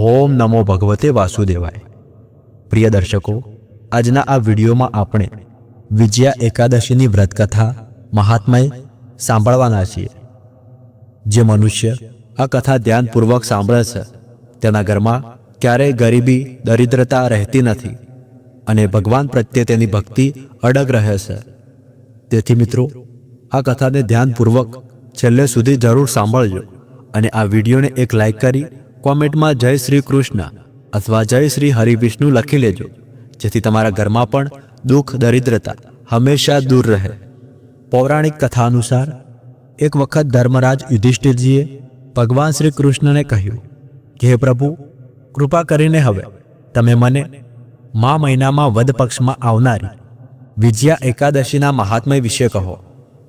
ઓમ નમો ભગવતે વાસુદેવાય. પ્રિય દર્શકો, આજના આ વિડીયોમાં આપણે વિજયા એકાદશીની વ્રતકથા મહાત્માએ સાંભળવાના છીએ. જે મનુષ્ય આ કથા ધ્યાનપૂર્વક સાંભળે છે તેના ઘરમાં ક્યારેય ગરીબી, દરિદ્રતા રહેતી નથી અને ભગવાન પ્રત્યે તેની ભક્તિ અડગ રહે છે તેથી મિત્રો, આ કથાને ધ્યાનપૂર્વક છેલ્લે સુધી જરૂર સાંભળજો અને આ વિડીયોને એક લાઈક કરી કોમેન્ટમાં જય શ્રી કૃષ્ણ અથવા જય શ્રી હરિવિષ્ણુ લખી લેજો, જેથી તમારા ઘરમાં પણ દુઃખ, દરિદ્રતા હંમેશા દૂર રહે. પૌરાણિક કથા અનુસાર, એક વખત ધર્મરાજ યુધિષ્ઠિરજીએ ભગવાન શ્રી કૃષ્ણને કહ્યું કે, હે પ્રભુ, કૃપા કરીને હવે તમે મને મા મહિનામાં વદ પક્ષમાં આવનારી વિજયા એકાદશીના મહાત્મય વિશે કહો.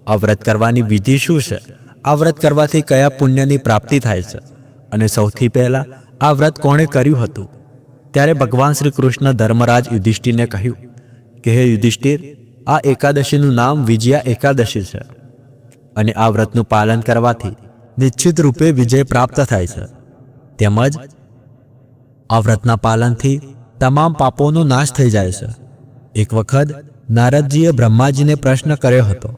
આ વ્રત કરવાની વિધિ શું છે? આ વ્રત કરવાથી કયા પુણ્યની પ્રાપ્તિ થાય છે? અને સૌથી પહેલા આ વ્રત કોણે કર્યું હતું? ત્યારે ભગવાન શ્રી કૃષ્ણ ધર્મરાજ યુધિષ્ઠિરને કહ્યું કે, હે યુધિષ્ઠિર, આ એકાદશીનું નામ વિજયા એકાદશી છે અને આ વ્રતનું પાલન કરવાથી નિશ્ચિત રૂપે વિજય પ્રાપ્ત થાય છે. તેમજ આ વ્રતના પાલનથી તમામ પાપોનો નાશ થઈ જાય છે. એક વખત નારદજીએ બ્રહ્માજીને પ્રશ્ન કર્યો હતો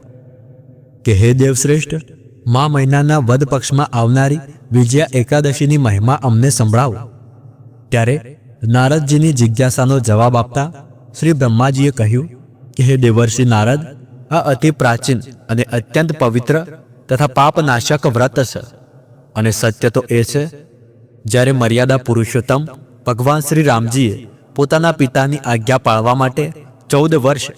કે, હે દેવશ્રેષ્ઠ મા મહિનાના વદ પક્ષમાં આવનારી વિજયા એકાદશીની મહિમા અમને સંભળાવો. ત્યારે નારદજીની જિજ્ઞાસાનો જવાબ આપતા શ્રી બ્રહ્માજીએ કહ્યું કે, હે દેવર્ષિ નારદ, આ અતિ પ્રાચીન અને અત્યંત પવિત્ર તથા પાપનાશક વ્રત છે. અને સત્ય તો એ છે, જ્યારે મર્યાદા પુરુષોત્તમ ભગવાન શ્રી રામજીએ પોતાના પિતાની આજ્ઞા પાળવા માટે ચૌદ વર્ષ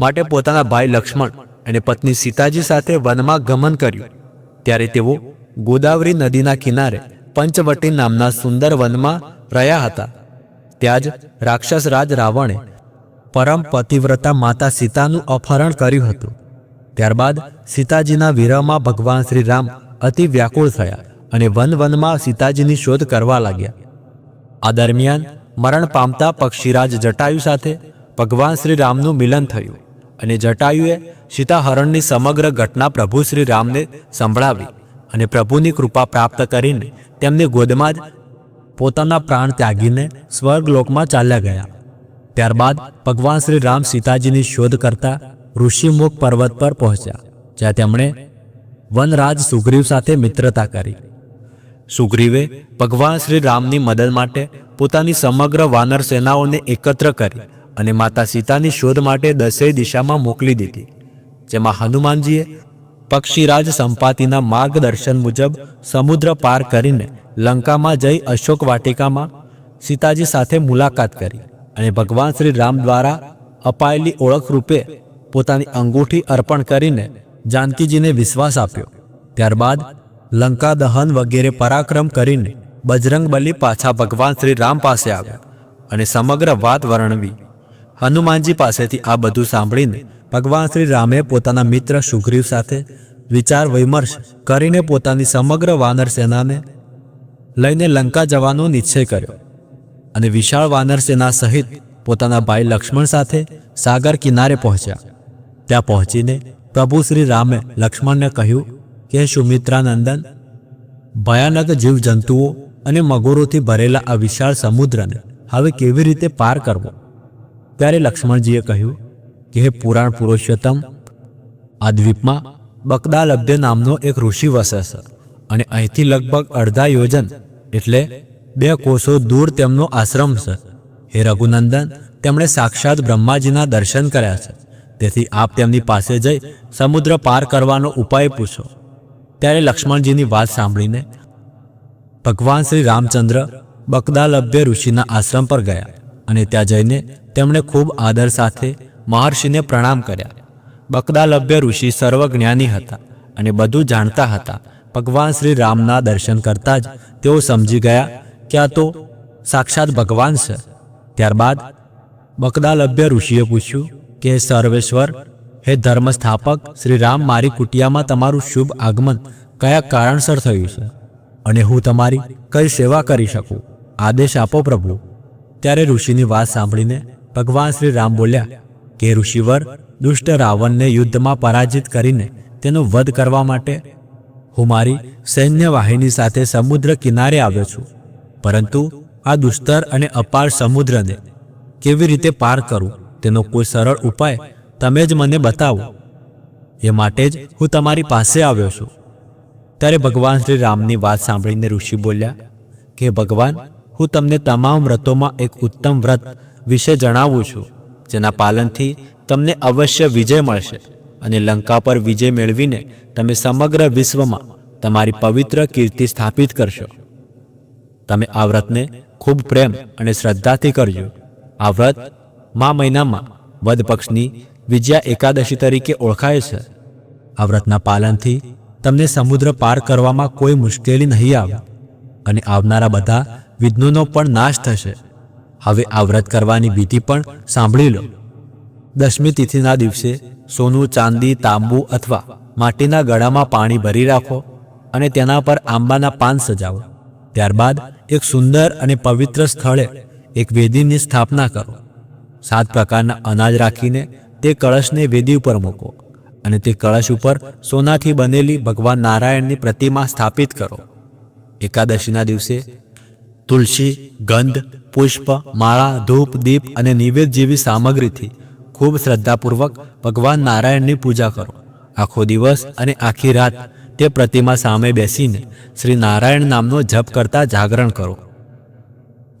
માટે પોતાના ભાઈ લક્ષ્મણ અને પત્ની સીતાજી સાથે વનમાં ગમન કર્યું. ત્યારે તેઓ ગોદાવરી નદીના કિનારે પંચવટી નામના સુંદર વનમાં રહ્યા હતા. ત્યાં જ રાક્ષસ રાજ રાવણે પરમ પતિવ્રતા માતા સીતાનું અપહરણ કર્યું હતું. ત્યારબાદ સીતાજીના વિરહમાં ભગવાન શ્રી રામ અતિ વ્યાકુળ થયા અને વન વનમાં સીતાજીની શોધ કરવા લાગ્યા. આ દરમિયાન મરણ પામતા પક્ષીરાજ જટાયુ સાથે ભગવાન શ્રી રામનું મિલન થયું અને જટાયુએ સીતાહરણની સમગ્ર ઘટના પ્રભુ શ્રી રામને સંભળાવી અને પ્રભુની કૃપા પ્રાપ્ત કરીને તેમની ગોદમાં જ પોતાના પ્રાણ ત્યાગીને સ્વર્ગલોકમાં ચાલ્યા ગયા. ત્યારબાદ ભગવાન શ્રી રામ સીતાજીની શોધ કરતા ઋષિમુખ પર્વત પર પહોંચ્યા, જ્યાં તેમણે વનરાજ સુગ્રીવ સાથે મિત્રતા કરી. સુગ્રીવે ભગવાન શ્રી રામની મદદ માટે પોતાની સમગ્ર વાનર સેનાઓને એકત્ર કરી અને માતા સીતાની શોધ માટે દસેય દિશામાં મોકલી દીધી. જેમાં હનુમાનજીએ પક્ષીરાજ સંપાતિના માર્ગદર્શન મુજબ સમુદ્ર પાર કરીને લંકામાં જઈ અશોક વાટિકામાં સીતાજી સાથે મુલાકાત કરી અને ભગવાન શ્રી રામ દ્વારા અપાયેલી ઓળખ રૂપે પોતાની અંગૂઠી અર્પણ કરીને જાનકીજીને વિશ્વાસ આપ્યો. ત્યારબાદ લંકા દહન વગેરે પરાક્રમ કરીને બજરંગ બલી પાછા ભગવાન શ્રી રામ પાસે આવ્યા અને સમગ્ર વાત વર્ણવી. હનુમાનજી પાસેથી આ બધું સાંભળીને ભગવાન શ્રી રામે પોતાના મિત્ર સુગ્રીવ સાથે વિચાર વિમર્શ કરીને પોતાની સમગ્ર વાનર સેનાને લઈને લંકા જવાનો નિશ્ચય કર્યો અને વિશાળ વાનર સેના સહિત પોતાના ભાઈ લક્ષ્મણ સાથે સાગર કિનારે પહોંચ્યા. ત્યાં પહોંચીને પ્રભુ શ્રી રામે લક્ષ્મણને કહ્યું કે સુમિત્રાનંદન, ભયાનક જીવજંતુઓ અને મગોરોથી ભરેલા આ વિશાળ સમુદ્રને હવે કેવી રીતે પાર કરવો? ત્યારે લક્ષ્મણજીએ કહ્યું કે હે પુરાણ પુરુષોત્તમ, આ દ્વીપમાં બકદાલબ્ધ નામનો એક ઋષિ વસે છે અને અહીંથી લગભગ અડધા યોજન એટલે બે કોષો દૂર તેમનો આશ્રમ છે. હે રઘુનંદન, તેમણે સાક્ષાત બ્રહ્માજીના દર્શન કર્યા છે. તેથી આપ તેમની પાસે જઈ સમુદ્ર પાર કરવાનો ઉપાય પૂછો. ત્યારે લક્ષ્મણજીની વાત સાંભળીને ભગવાન શ્રી રામચંદ્ર બકદાલભ્ય ઋષિના આશ્રમ પર ગયા અને ત્યાં જઈને તેમણે ખૂબ આદર સાથે મહર્ષિને પ્રણામ કર્યા. બકદાલભ્ય ઋષિ સર્વજ્ઞાની હતા અને બધું જાણતા હતા. ભગવાન શ્રી રામના દર્શન કરતા જ તેઓ સમજી ગયા કે આ તો? સાક્ષાત ભગવાન છે. ત્યારબાદ બકદાલભ્ય ઋષિએ પૂછ્યું, કે સર્વેશ્વર, હે ધર્મ સ્થાપક શ્રી રામ મારી કુટિયામાં તમારું શુભ આગમન કયા કારણસર થયું છે? અને હું તમારી કઈ સેવા કરી શકું? આદેશ આપો પ્રભુ. ત્યારે ઋષિની વાત સાંભળીને ભગવાન શ્રી રામ બોલ્યા કે ઋષિવર દુષ્ટ રાવણને યુદ્ધમાં પરાજિત કરીને તેનો વધ કરવા માટે હું મારી સૈન્યવાહિની સાથે સમુદ્ર કિનારે આવ્યો છું. પરંતુ આ દુસ્તર અને અપાર સમુદ્રને કેવી રીતે પાર કરવું તેનો કોઈ સરળ ઉપાય તમે જ મને બતાવો. એ માટે જ હું તમારી પાસે આવ્યો છું. ત્યારે ભગવાન શ્રી રામની વાત સાંભળીને ઋષિ બોલ્યા, કે ભગવાન, હું તમને તમામ વ્રતોમાં એક ઉત્તમ વ્રત વિશે જણાવું છું. જેના પાલનથી તમને અવશ્ય વિજય મળશે અને લંકા પર વિજય મેળવીને તમે સમગ્ર વિશ્વમાં તમારી પવિત્ર કીર્તિ સ્થાપિત કરશો. તમે આ વ્રતને ખૂબ પ્રેમ અને શ્રદ્ધાથી કરજો. આ વ્રત મા મહિનામાં વદ પક્ષની વિજયા એકાદશી તરીકે ઓળખાય છે. આ વ્રતના પાલનથી તમને સમુદ્ર પાર કરવામાં કોઈ મુશ્કેલી નહીં આવે અને આવનારા બધા વિઘ્નોનો પણ નાશ થશે. હવે આ વ્રત કરવાની વિધિ પણ સાંભળી લો. દશમી તિથિના દિવસે સોનું, ચાંદી, તાંબુ અથવા માટીના ગળામાં પાણી ભરી રાખો અને તેના પર આંબાના પાન સજાવો. ત્યારબાદ એક સુંદર અને પવિત્ર સ્થળે એક વેદીની સ્થાપના કરો. સાત પ્રકારના અનાજ રાખીને તે કળશને વેદી ઉપર મૂકો અને તે કળશ ઉપર સોનાથી બનેલી ભગવાન નારાયણની પ્રતિમા સ્થાપિત કરો. એકાદશીના દિવસે તુલસી, ગંધ, પુષ્પ, માળા, ધૂપ, દીપ અને નિવેદ જેવી સામગ્રીથી ખૂબ શ્રદ્ધાપૂર્વક ભગવાન નારાયણની પૂજા કરો. આખો દિવસ અને આખી રાત તે પ્રતિમા સામે બેસીને શ્રી નારાયણ નામનો જપ કરતા જાગરણ કરો.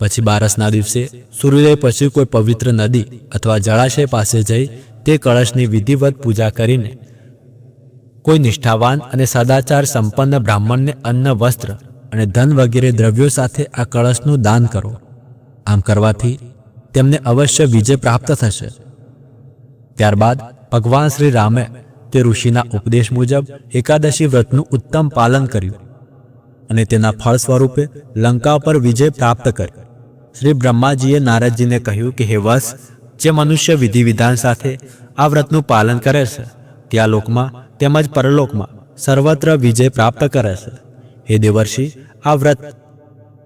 પછી બારસના દિવસે સૂર્યોદય પછી કોઈ પવિત્ર નદી અથવા જળાશય પાસે જઈ તે કળશની વિધિવત પૂજા કરીને કોઈ નિષ્ઠાવાન અને સદાચાર સંપન્ન બ્રાહ્મણને અન્ન, વસ્ત્ર અને ધન વગેરે દ્રવ્યો સાથે આ કળશનું દાન કરો. આમ કરવાથી તેમને અવશ્ય વિજય પ્રાપ્ત થશે. ત્યારબાદ ભગવાન શ્રી રામે તે ઋષિના ઉપદેશ મુજબ એકાદશી વ્રતનું ઉત્તમ પાલન કર્યું અને તેના ફળ સ્વરૂપે લંકા પર વિજય પ્રાપ્ત કર્યો શ્રી બ્રહ્માજીએ નારદજીને કહ્યું કે, હે વસ જે મનુષ્ય વિધિ વિધાન સાથે આ વ્રતનું પાલન કરે છે ત્યાં લોકમાં તેમજ પરલોકમાં સર્વત્ર વિજય પ્રાપ્ત કરે છે. હે દેવર્ષિ, આ વ્રત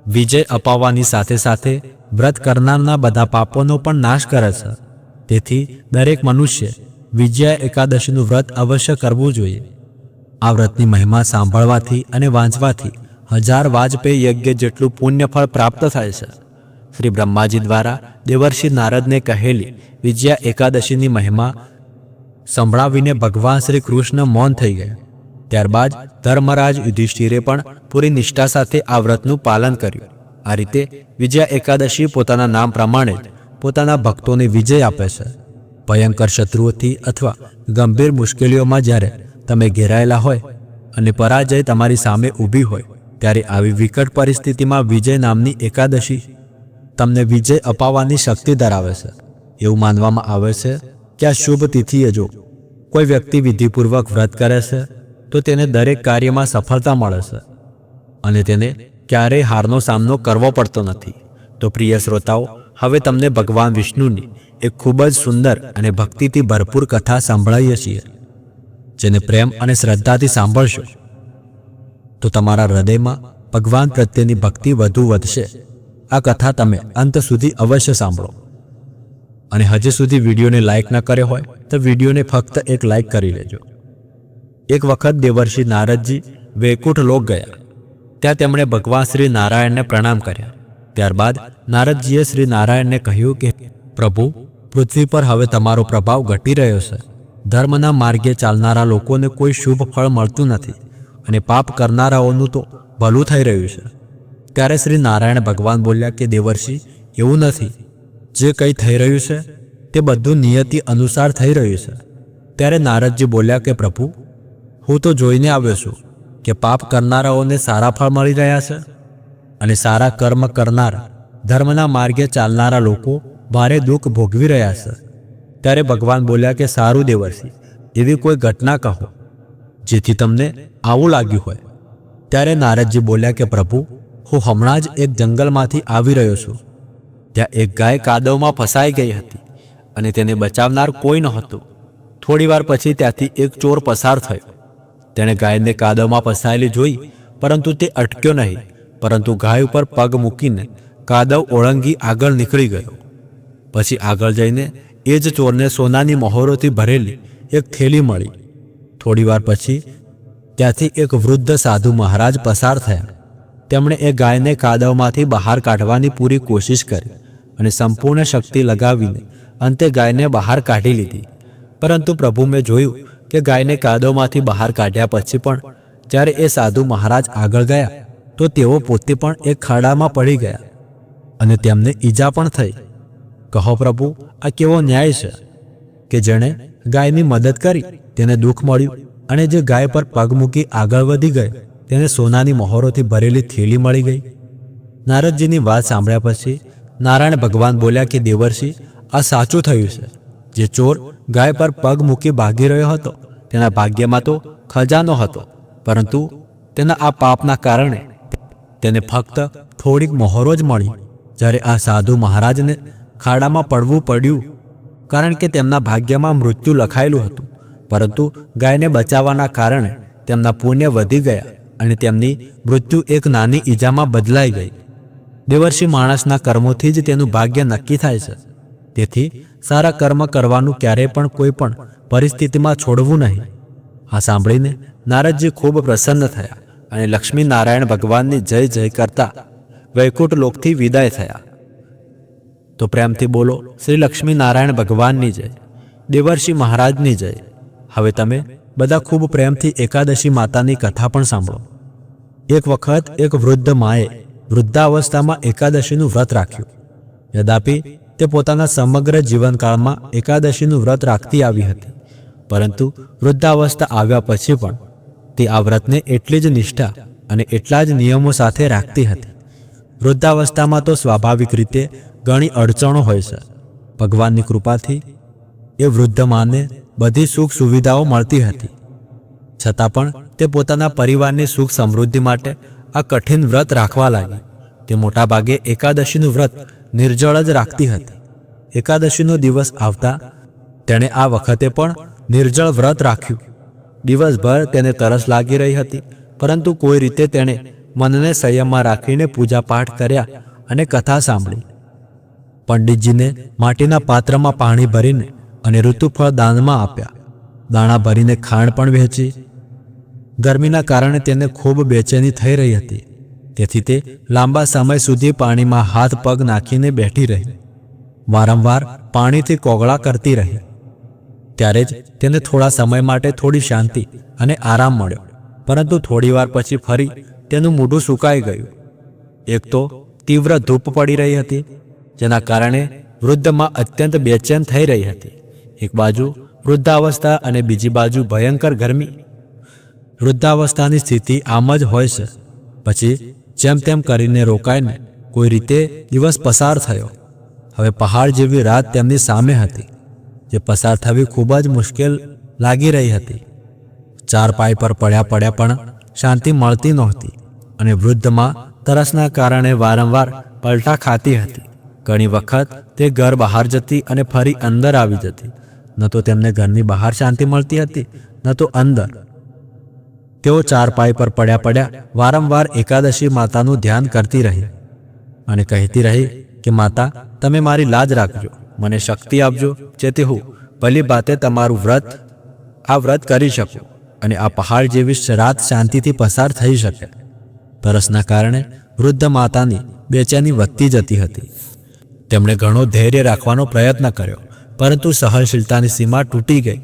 વિજય અપાવવાની સાથે સાથે વ્રત કરનારના બધા પાપોનો પણ નાશ કરે છે. તેથી દરેક મનુષ્ય વિજયા એકાદશીનું વ્રત અવશ્ય કરવું જોઈએ. આ વ્રતની મહિમા સાંભળવાથી અને વાંચવાથી હજાર વાજપેયી યજ્ઞ જેટલું પુણ્યફળ પ્રાપ્ત થાય છે. શ્રી બ્રહ્માજી દ્વારા દેવર્ષિ નારદને કહેલી વિજયા એકાદશીની મહિમા સંભળાવીને ભગવાન શ્રી કૃષ્ણ મૌન થઈ ગયા. ત્યારબાદ ધર્મરાજ યુધિષ્ઠિરે પણ પૂરી નિષ્ઠા સાથે આ વ્રતનું પાલન કર્યું. આ રીતે વિજયા એકાદશી પોતાના નામ પ્રમાણે પોતાના ભક્તોને વિજય આપે છે. ભયંકર શત્રુઓથી અથવા ગંભીર મુશ્કેલીઓમાં જ્યારે તમે ઘેરાયેલા હોય અને પરાજય તમારી સામે ઊભી હોય, ત્યારે આવી વિકટ પરિસ્થિતિમાં વિજય નામની એકાદશી તમને વિજય અપાવવાની શક્તિ ધરાવે છે. એવું માનવામાં આવે છે કે આ શુભ તિથિએ જો કોઈ વ્યક્તિ વિધિપૂર્વક વ્રત કરે છે તો તેને દરેક કાર્યમાં સફળતા મળે છે અને તેને ક્યારેય હારનો સામનો કરવો પડતો નથી. તો પ્રિય શ્રોતાઓ, હવે તમને ભગવાન વિષ્ણુની એક ખૂબ જ સુંદર અને ભક્તિથી ભરપૂર કથા સાંભળાઈએ છીએ, જેને પ્રેમ અને શ્રદ્ધાથી સાંભળશો. તો તમારા હૃદયમાં ભગવાન પ્રત્યેની ભક્તિ વધુ વધશે. આ કથા તમે અંત સુધી અવશ્ય સાંભળો. અને હજી સુધી વિડીયોને લાઇક ન કર્યો હોય તો વિડીયોને ફક્ત એક લાઇક કરી લેજો. એક વખત દેવર્ષિ નારદજી વૈકુંઠ લોક ગયા. ત્યાં તેમણે ભગવાન શ્રી નારાયણને પ્રણામ કર્યા. ત્યારબાદ નારદજીએ શ્રી નારાયણને કહ્યું કે, પ્રભુ, પૃથ્વી પર હવે તમારો પ્રભાવ ઘટી રહ્યો છે. ધર્મના માર્ગે ચાલનારા લોકોને કોઈ શુભ ફળ મળતું નથી અને પાપ કરનારાઓનું તો ભલું થઈ રહ્યું છે. ત્યારે શ્રી નારાયણ ભગવાન બોલ્યા કે, દેવર્ષિ, એવું નથી. જે કંઈ થઈ રહ્યું છે, તે બધું નિયતિ અનુસાર થઈ રહ્યું છે. ત્યારે નારદજી બોલ્યા કે, પ્રભુ હું તો જોઈને આવ્યો છું કે પાપ કરનારાઓને સારા ફળ મળી રહ્યા છે અને સારા કર્મ કરનારા, ધર્મના માર્ગે ચાલનારા લોકો ભારે દુઃખ ભોગવી રહ્યા છે. ત્યારે ભગવાન બોલ્યા કે, સારું દેવર્ષિ, એવી કોઈ ઘટના કહો, જેથી તમને આવું લાગ્યું હોય. ત્યારે નારદજી બોલ્યા કે, પ્રભુ, હું હમણાં જ એક જંગલમાંથી આવી રહ્યો છું. ત્યાં એક ગાય કાદવમાં ફસાઈ ગઈ હતી અને તેને બચાવનાર કોઈ નહોતું. થોડીવાર પછી ત્યાંથી એક ચોર પસાર થયો. તેણે ગાયને કાદવમાં ફસાયેલી જોઈ, પરંતુ તે અટક્યો નહીં, પરંતુ ગાય ઉપર પગ મૂકીને કાદવ ઓળંગી આગળ નીકળી ગયો. પછી આગળ જઈને એ જ ચોરને સોનાની મહોરોથી ભરેલી એક થેલી મળી. થોડીવાર પછી ત્યાંથી એક વૃદ્ધ સાધુ મહારાજ પસાર થયા. તેમણે એ ગાયને કાદવમાંથી બહાર કાઢવાની પૂરી કોશિશ કરી અને સંપૂર્ણ શક્તિ લગાવીને અંતે ગાયને બહાર કાઢી લીધી. પરંતુ પ્રભુ મેં જોયું કે ગાયને કાદવમાંથી બહાર કાઢ્યા પછી પણ જ્યારે એ સાધુ મહારાજ આગળ ગયા, તો તેઓ પોતે પણ એક ખાડામાં પડી ગયા અને તેમને ઈજા પણ થઈ. કહો પ્રભુ, આ કેવો ન્યાય છે કે જેણે ગાયની મદદ કરી, તેને દુઃખ મળ્યું અને જે ગાય પર પગ મૂકી આગળ વધી ગઈ, તેને સોનાની મહોરોથી ભરેલી થેલી મળી ગઈ? નારદજીની વાત સાંભળ્યા પછી નારાયણ ભગવાન બોલ્યા કે, દેવર્ષિ, આ સાચું થયું છે. જે ચોર ગાય પર પગ મૂકી ભાગી રહ્યો હતો, તેના ભાગ્યમાં તો ખજાનો હતો, પરંતુ તેના આ પાપના કારણે તેને ફક્ત થોડીક મહોરો જ મળી, જ્યારે આ સાધુ મહારાજને ખાડામાં પડવું પડ્યું, કારણ કે તેમના ભાગ્યમાં મૃત્યુ લખાયેલું હતું, પરંતુ ગાયને બચાવવાના કારણે તેમના પુણ્ય વધી ગયા અને તેમની મૃત્યુ એક નાની ઈજામાં બદલાઈ ગઈ. દેવર્ષિ માણસના કર્મોથી જ તેનું ભાગ્ય નક્કી થાય છે. તેથી સારા કર્મ કરવાનું ક્યારેય પણ કોઈ પણ પરિસ્થિતિમાં છોડવું નહીં. આ સાંભળીને નારદજી ખૂબ પ્રસન્ન થયા અને લક્ષ્મી નારાયણ ભગવાનની જય જય કરતા વૈકુંઠ લોકથી વિદાય થયા. તો પ્રેમથી બોલો, શ્રી લક્ષ્મી નારાયણ ભગવાનની જય, દેવર્ષિ મહારાજની જય. હવે તમે બધા ખૂબ પ્રેમથી એકાદશી માતાની કથા પણ સાંભળો. એક વખત એક વૃદ્ધ માએ વૃદ્ધાવસ્થામાં એકાદશીનું વ્રત રાખ્યું. યદાપી તે પોતાના સમગ્ર જીવનકાળમાં એકાદશીનું વ્રત રાખતી આવી હતી. પરંતુ વૃદ્ધાવસ્થા આવ્યા પછી પણ તે આ વ્રતને એટલી જ નિષ્ઠા અને એટલા જ નિયમો સાથે રાખતી હતી. વૃદ્ધાવસ્થામાં તો સ્વાભાવિક રીતે ઘણી અડચણો હોય છે. ભગવાનની કૃપાથી એ વૃદ્ધ માને બધી સુખ સુવિધાઓ મળતી હતી. છતાં પણ તે પોતાના પરિવારની સુખ સમૃદ્ધિ માટે આ કઠિન વ્રત રાખવા લાગી. તે મોટાભાગે એકાદશીનું વ્રત નિર્જળ જ રાખતી હતી. એકાદશીનો દિવસ આવતા તેણે આ વખતે પણ નિર્જળ વ્રત રાખ્યું. દિવસભર તેને તરસ લાગી રહી હતી, પરંતુ કોઈ રીતે તેણે મનને સંયમમાં રાખીને પૂજા પાઠ કર્યા અને કથા સાંભળી. પંડિતજીને માટીના પાત્રમાં પાણી ભરીને અને ઋતુફળ દાનમાં આપ્યા. દાણા ભરીને ખાંડ પણ વહેંચી. ગરમીના કારણે તેને ખૂબ બેચેની થઈ રહી હતી. તેથી તે લાંબા સમય સુધી પાણીમાં હાથ પગ નાખીને બેઠી રહી. વારંવાર પાણીથી કોગળા કરતી રહી. ત્યારે જ તેને થોડા સમય માટે થોડી શાંતિ અને આરામ મળ્યો. પરંતુ થોડીવાર પછી ફરી તેનું મોઢું સુકાઈ ગયું. એક તો તીવ્ર ધૂપ પડી રહી હતી, જેના કારણે વૃદ્ધમાં અત્યંત બેચેન થઈ રહી હતી. એક બાજુ વૃદ્ધાવસ્થા અને બીજી બાજુ ભયંકર ગરમી. વૃદ્ધાવસ્થાની સ્થિતિ આમ જ હોય છે. પછી જેમ તેમ કરીને રોકાઈને કોઈ રીતે દિવસ પસાર થયો. હવે પહાડ જેવી રાત તેમની સામે હતી, જે પસાર થવી ખૂબ જ મુશ્કેલ લાગી રહી હતી. ચાર પાય પર પડ્યા પડ્યા પણ શાંતિ મળતી નહોતી અને વૃદ્ધમાં તરસના કારણે વારંવાર પલટા ખાતી હતી. ઘણી વખત તે ઘર બહાર જતી અને ફરી અંદર આવી જતી. ન તો તેમને ઘરની બહાર શાંતિ મળતી હતી, ન તો અંદર. તેઓ ચાર પાય પર પડ્યા પડ્યા વારંવાર એકાદશી માતાનું ધ્યાન કરતી રહી અને કહેતી રહી કે, માતા, તમે મારી લાજ રાખજો, મને શક્તિ આપજો, જેથી હું ભલી બાતે તમારું વ્રત, આ વ્રત કરી શકું અને આ પહાડ જેવી રાત શાંતિથી પસાર થઈ શકે. તરસના કારણે વૃદ્ધ માતાની બેચેની વધતી જતી હતી. તેમણે ઘણો ધૈર્ય રાખવાનો પ્રયત્ન કર્યો, પરંતુ સહનશીલતાની સીમા તૂટી ગઈ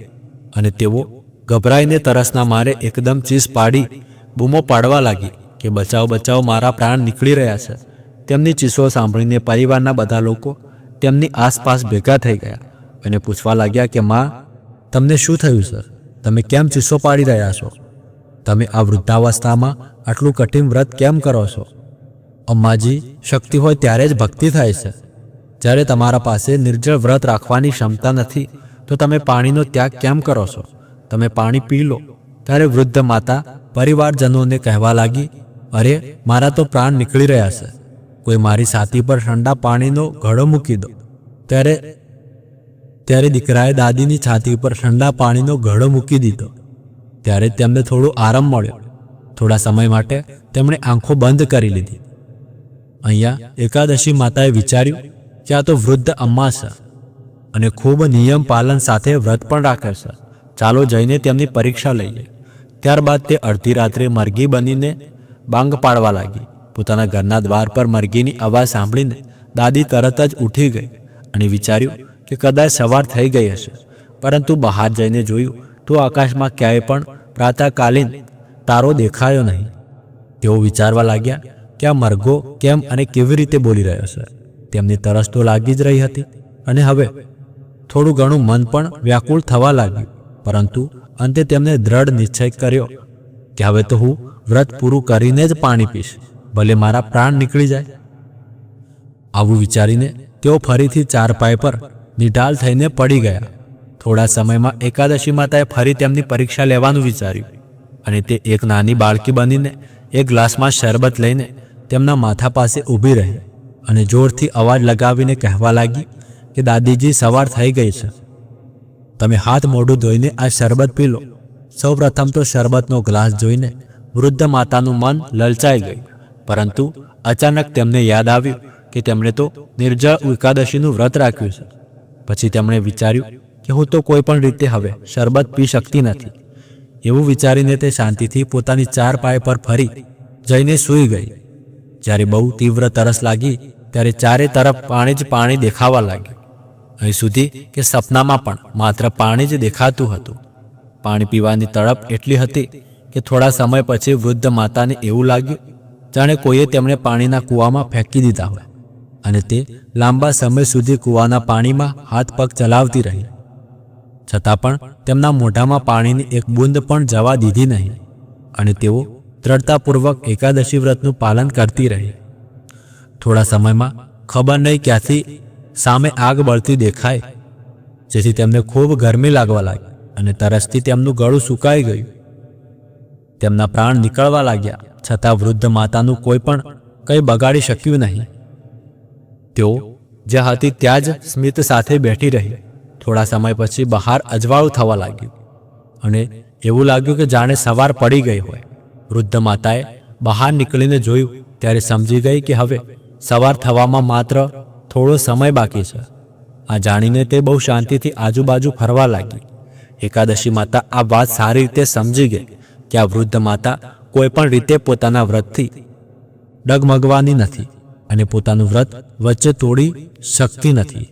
અને તેઓ ગભરાઈને તરસના મારે એકદમ ચીસ પાડી, બૂમો પાડવા લાગી કે બચાવ બચાવ, મારા પ્રાણ નીકળી રહ્યા છે. તેમની ચીસો સાંભળીને પરિવારના બધા લોકો તેમની આસપાસ ભેગા થઈ ગયા અને પૂછવા લાગ્યા કે, માં, તમને શું થયું, સર? તમે કેમ ચીસો પાડી રહ્યા છો? તમે આ વૃદ્ધાવસ્થામાં આટલું કઠિન વ્રત કેમ કરો છો? અમ્માજી, શક્તિ હોય ત્યારે જ ભક્તિ થાય છે. જ્યારે તમારા પાસે નિર્જળ વ્રત રાખવાની ક્ષમતા નથી, તો તમે પાણીનો ત્યાગ કેમ કરો છો? તમે પાણી પી લો. ત્યારે વૃદ્ધ માતા પરિવારજનોને કહેવા લાગી, અરે, મારા તો પ્રાણ નીકળી રહ્યા છે. કોઈ મારી છાતી પર ઠંડા પાણીનો ઘડો મૂકી દો. ત્યારે ત્યારે દીકરાએ દાદીની છાતી પર ઠંડા પાણીનો ઘડો મૂકી દીધો. ત્યારે તેમને થોડો આરામ મળ્યો. થોડા સમય માટે તેમણે આંખો બંધ કરી લીધી. અહીંયા એકાદશી માતાએ વિચાર્યું કે આ તો વૃદ્ધ અમ્મા છે અને ખૂબ નિયમ પાલન સાથે વ્રત પણ રાખે છે. ચાલો જઈને તેમની પરીક્ષા લઈએ. ત્યારબાદ તે અડધી રાત્રે મરઘી બનીને બાંગ પાડવા લાગી. પોતાના ઘરના દ્વાર પર મરઘીની અવાજ સાંભળીને દાદી તરત જ ઉઠી ગઈ અને વિચાર્યું કે કદાચ સવાર થઈ ગઈ હશે. પરંતુ બહાર જઈને જોયું તો આકાશમાં ક્યાંય પણ પ્રાતઃકાલીન તારો દેખાયો નહીં. તેઓ વિચારવા લાગ્યા કે આ મરઘો કેમ અને કેવી રીતે બોલી રહ્યો છે? તેમની તરસ તો લાગી જ રહી હતી અને હવે થોડું ઘણું મન પણ વ્યાકુળ થવા લાગ્યું. પરંતુ અંતે તેમને દ્રઢ નિશ્ચય કર્યો કે હવે તો હું વ્રત પૂરું કરીને જ પાણી પીશ, ભલે મારા પ્રાણ નીકળી જાય. આવું વિચારીને તેઓ ફરીથી ચાર પાય પર નિઢાલ થઈને પડી ગયા. થોડા સમયમાં એકાદશી માતાએ ફરી તેમની પરીક્ષા લેવાનું વિચાર્યું અને તે એક નાની બાળકી બનીને એક ગ્લાસમાં શરબત લઈને તેમના માથા પાસે ઊભી રહી અને જોરથી અવાજ લગાવીને કહેવા લાગી કે દાદીજી, સવાર થઈ ગઈ છે. તમે હાથ મોઢું ધોઈને આ શરબત પી લો. સૌ પ્રથમ તો શરબતનો ગ્લાસ જોઈને વૃદ્ધ માતાનું મન લલચાઈ ગયું. પરંતુ અચાનક તેમને યાદ આવ્યું કે તેમણે તો નિર્જળ એકાદશીનું વ્રત રાખ્યું છે. પછી તેમણે વિચાર્યું કે હું તો કોઈ પણ રીતે હવે શરબત પી શકતી નથી. એવું વિચારીને તે શાંતિથી પોતાની ચાર પાય પર ફરી જઈને સૂઈ ગઈ. જ્યારે બહુ તીવ્ર તરસ લાગી ત્યારે ચારે તરફ પાણી જ પાણી દેખાવા લાગ્યું. અહીં સુધી કે સપનામાં પણ માત્ર પાણી જ દેખાતું હતું. પાણી પીવાની તડપ એટલી હતી કે થોડા સમય પછી વૃદ્ધ માતાને એવું લાગ્યું જાણે કોઈએ તેમણે પાણીના કૂવામાં ફેંકી દીધા હોય અને તે લાંબા સમય સુધી કૂવાના પાણીમાં હાથ પગ ચલાવતી રહી. છતાં પણ તેમના મોઢામાં પાણીની એક બૂંદ પણ જવા દીધી નહીં અને તેઓ દ્રઢતાપૂર્વક એકાદશી વ્રતનું પાલન કરતી રહી. થોડા સમયમાં ખબર નહીં ક્યાંથી સામે આગ બળતી દેખાય. જેથી તેમને ખૂબ ગરમી લાગવા લાગી અને તરસથી તેમનું ગળું સુકાઈ ગયું. તેમના પ્રાણ નીકળવા લાગ્યા, છતાં વૃદ્ધ માતાનું કોઈ પણ કંઈ બગાડી શક્યું નહીં. તેઓ જ્યાં હતી ત્યાં જ સ્મિત સાથે બેઠી રહી. થોડા સમય પછી બહાર અજવાળું થવા લાગ્યું અને એવું લાગ્યું કે જાણે સવાર પડી ગઈ હોય. વૃદ્ધ માતાએ બહાર નીકળીને જોયું, ત્યારે સમજી ગઈ કે હવે સવાર થવામાં માત્ર થોડો સમય બાકી છે. આ જાણીને તે બહુ શાંતિથી આજુબાજુ ફરવા લાગી. એકાદશી માતા આ વાત સારી રીતે સમજી ગઈ કે આ વૃદ્ધ માતા કોઈ પણ રીતે પોતાના વ્રતથી ડગમગવાની નથી અને પોતાનું વ્રત વચ્ચે તોડી શકતી નથી.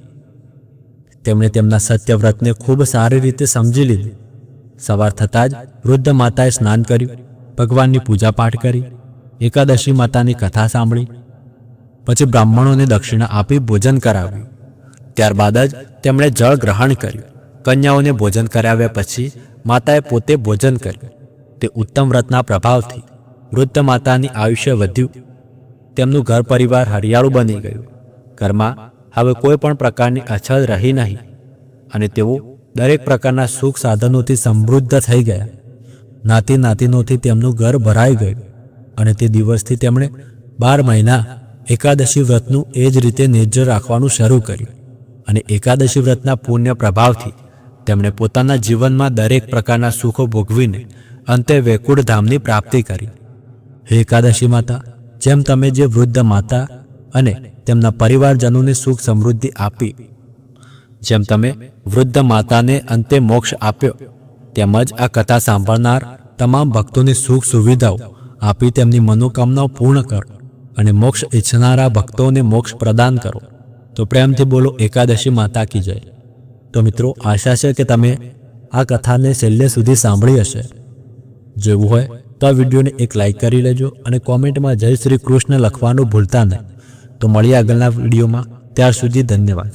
તેમણે તેમના સત્ય વ્રતને ખૂબ સારી રીતે સમજી લીધું. સવાર થતાં જ વૃદ્ધ માતાએ સ્નાન કર્યું, ભગવાનની પૂજા પાઠ કરી, એકાદશી માતાની કથા સાંભળી પછી બ્રાહ્મણોને દક્ષિણા આપી ભોજન કરાવ્યું. ત્યારબાદ જ તેમણે જળ ગ્રહણ કર્યું. કન્યાઓને ભોજન કરાવ્યા પછી માતાએ પોતે ભોજન કર્યું. તે ઉત્તમ વ્રતના પ્રભાવથી વૃદ્ધ માતાની આયુષ્ય વધ્યું. તેમનું ઘર પરિવાર હરિયાળું બની ગયું. ઘરમાં હવે કોઈ પણ પ્રકારની અછત રહી નહીં અને તેઓ દરેક પ્રકારના સુખ સાધનોથી સમૃદ્ધ થઈ ગયા. નાતી નાતીનોથી તેમનું ઘર ભરાઈ ગયું અને તે દિવસથી તેમણે બાર મહિના એકાદશી વ્રતનું એ જ રીતે નિર્જર રાખવાનું શરૂ કર્યું અને એકાદશી વ્રતના પુણ્ય પ્રભાવથી તેમણે પોતાના જીવનમાં દરેક પ્રકારના સુખો ભોગવીને અંતે વૈકુંઠ ધામની પ્રાપ્તિ કરી. હે એકાદશી માતા, જેમ તમે જે વૃદ્ધ માતા અને તેમના પરિવારજનોને સુખ સમૃદ્ધિ આપી, જેમ તમે વૃદ્ધ માતાને અંતે મોક્ષ આપ્યો તેમજ આ કથા સાંભળનાર તમામ ભક્તોને સુખ સુવિધાઓ આપી તેમની મનોકામનાઓ પૂર્ણ કરો. અને મોક્ષ ઈચ્છનારા ભક્તોને મોક્ષ પ્રદાન કરો. તો પ્રેમથી બોલો, એકાદશી માતા કી જય. તો મિત્રો, આશા છે કે તમે આ કથાને છેલ્લે સુધી સાંભળી હશે. જેવું હોય તો આ વિડીયોને એક લાઇક કરી લેજો અને કોમેન્ટમાં જય શ્રી કૃષ્ણ લખવાનું ભૂલતા નહીં. તો મળીએ આગળના વિડીયોમાં. ત્યાર સુધી ધન્યવાદ.